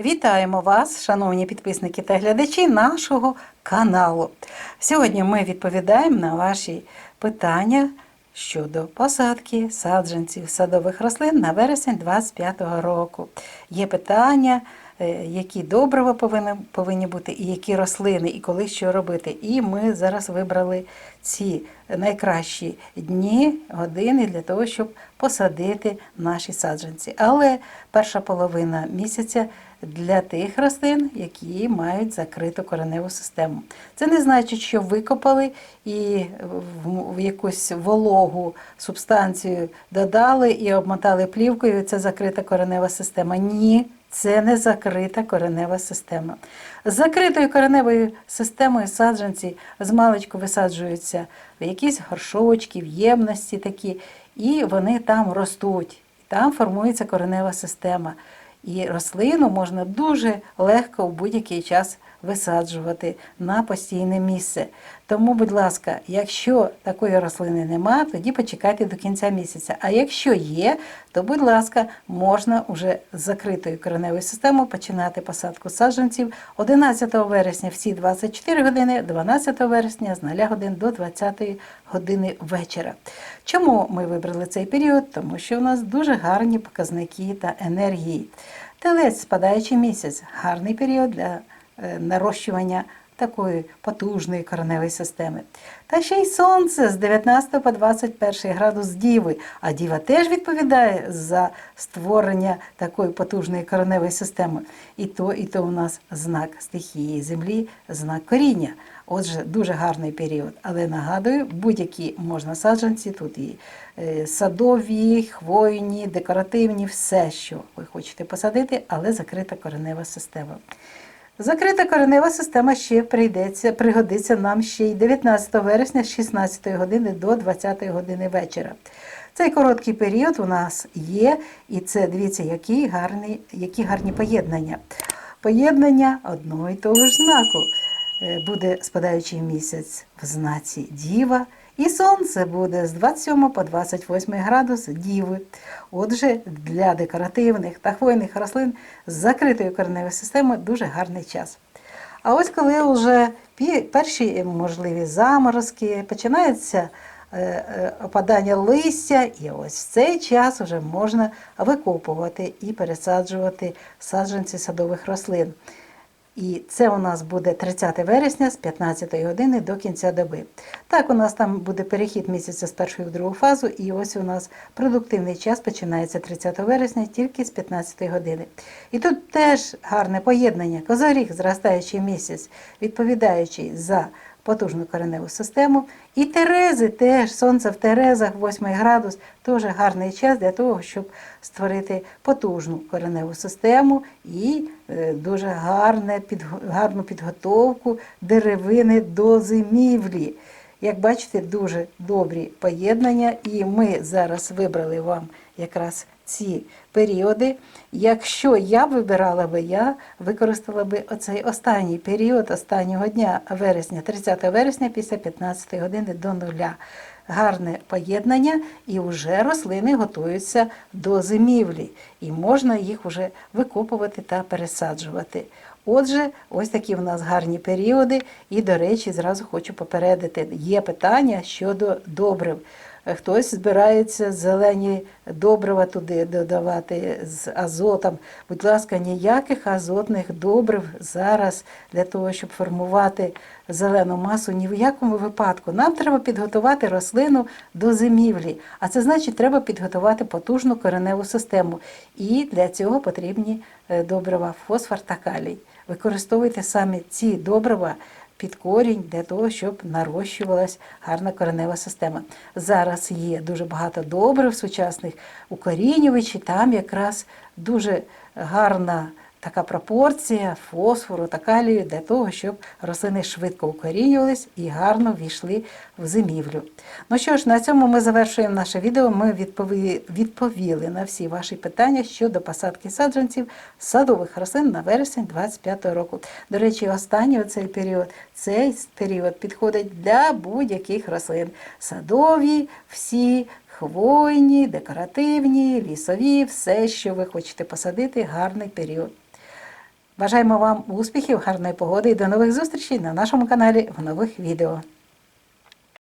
Вітаємо вас, шановні підписники та глядачі нашого каналу. Сьогодні ми відповідаємо на ваші питання щодо посадки саджанців садових рослин на вересень 2025 року. Є питання, які добрива повинні, повинні бути, і які рослини, і коли що робити. І ми зараз вибрали ці найкращі дні, години для того, щоб посадити наші саджанці. Але перша половина місяця для тих рослин, які мають закриту кореневу систему. Це не значить, що викопали і в, якусь вологу субстанцію додали і обмотали плівкою. Це закрита коренева система. Ні. Це не закрита коренева система. З закритою кореневою системою саджанці з маличку висаджуються в якісь горшочки, в ємності такі, і вони там ростуть. Там формується коренева система. І рослину можна дуже легко в будь-який час висаджувати на постійне місце. Тому, будь ласка, якщо такої рослини нема, тоді почекайте до кінця місяця. А якщо є, то, будь ласка, можна вже з закритою кореневою системою починати посадку саджанців 11 вересня всі 24 години, 12 вересня з 0 годин до 20 години вечора. Чому ми вибрали цей період? Тому що у нас дуже гарні показники та енергії. Телець, спадаючий місяць, гарний період для нарощування такої потужної кореневої системи. Та ще й сонце з 19 по 21 градус Діви. А Діва теж відповідає за створення такої потужної кореневої системи. І то, і то у нас знак стихії землі, знак коріння. Отже, дуже гарний період. Але нагадую, будь-які можна саджанці, тут і е, садові, хвойні, декоративні, все, що ви хочете посадити, але закрита коренева система. Закрита коренева система ще прийдеться, пригодиться нам ще й 19 вересня з 16 години до 20 години вечора. Цей короткий період у нас є, і це дивіться, які гарні, які гарні поєднання. Поєднання одного і того ж знаку. Е, Буде спадаючий місяць в знаці Діва, і сонце буде з 27 по 28 градус Діви. Отже, для декоративних та хвойних рослин з закритою кореневою системою дуже гарний час. А ось коли вже перші можливі заморозки, починається е, е, опадання листя, і ось в цей час вже можна викопувати і пересаджувати саджанці садових рослин. І це у нас буде 30 вересня з 15 години до кінця доби. Так, у нас там буде перехід місяця з першої в другу фазу, і ось у нас продуктивний час починається 30 вересня тільки з 15 години. І тут теж гарне поєднання. Козоріг, зростаючий місяць, відповідаючий за потужну кореневу систему. І Терези теж, сонце в Терезах, 8 градус, теж гарний час для того, щоб створити потужну кореневу систему і е, дуже гарне, гарну підготовку деревини до зимівлі. Як бачите, дуже добрі поєднання, і ми зараз вибрали вам якраз ці періоди. Якщо я вибирала би, я використала би оцей останній період останнього дня вересня, 30 вересня після 15 години до нуля. Гарне поєднання, і вже рослини готуються до зимівлі, і можна їх вже викопувати та пересаджувати. Отже, ось такі в нас гарні періоди. І, до речі, зразу хочу попередити: є питання щодо добрив. Е, Хтось збирається зелені добрива туди додавати з азотом. Будь ласка, ніяких азотних добрив зараз для того, щоб формувати зелену масу, ні в якому випадку. Нам треба підготувати рослину до зимівлі, а це значить, треба підготувати потужну кореневу систему. І для цього потрібні е, добрива фосфор та калій. Використовуйте саме ці добрива під корінь для того, щоб нарощувалась гарна коренева система. Зараз є дуже багато добрив сучасних укорінювачі, там якраз дуже гарна така пропорція фосфору та калію для того, щоб рослини швидко укорінювались і гарно війшли в зимівлю. Ну що ж, на цьому ми завершуємо наше відео. Ми відповіли, на всі ваші питання щодо посадки саджанців садових рослин на вересень 25 року. До речі, останній оцей період, цей період підходить для будь-яких рослин. Садові, всі хвойні, декоративні, лісові, все, що ви хочете посадити, гарний період. Бажаємо вам успіхів, гарної погоди і до нових зустрічей на нашому каналі в нових відео.